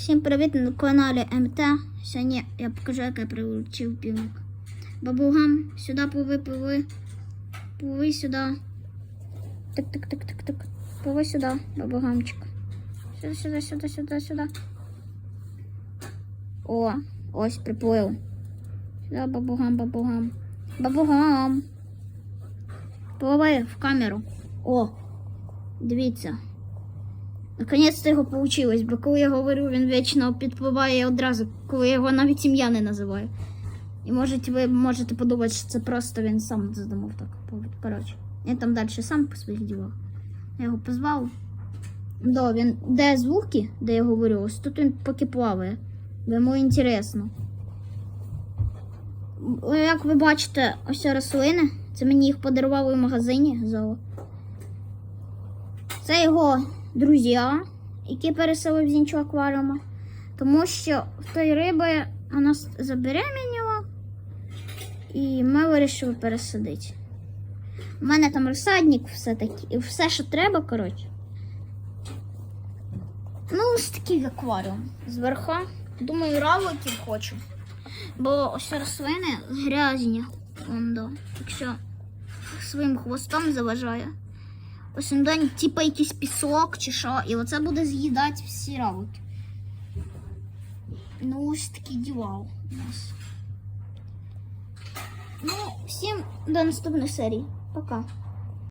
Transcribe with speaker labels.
Speaker 1: Всім привіт на каналі МТ. Сьогодні я покажу, як я приручив півник. Бабугам, сюди пливи, пливи. Пливи сюди. Так, так, так, так, так. Пливи сюди, бабугамчик. Сюди, сюди, сюди, сюди, сюди. О, ось приплив. Сюди, бабугам, бабугам. Бабугам. Пливи в камеру. О, дивіться. Наконець-то його вийшло, бо коли я говорю, він вічно підпливає одразу, коли я його навіть ім'я не називаю. І можете, ви можете подумати, що це просто він сам задумав так. Коротше, він там далі сам по своїх ділах. Я його позвав. Да, він де звуки, де я говорю, ось тут він поки плаває. Бо йому інтересно. Як ви бачите, ось рослини. Це мені їх подарували в магазині зоо. Це його друзі, які переселив з іншого акваріуму. Тому що в той риби вона с- забеременіла, і ми вирішили пересадити. У мене там розсадник, все таки, все, що треба, коротше. Ну, ось такий акваріум. Зверху. Думаю, равликів хочу. Бо ось рослини грязні. Вон, да. Так що своїм хвостом заважає. Ось він типа якийсь пісок чи що, і оце буде з'їдати всі равлики. Ну, ось такі діла у нас. Ну, всім до наступної серії. Пока.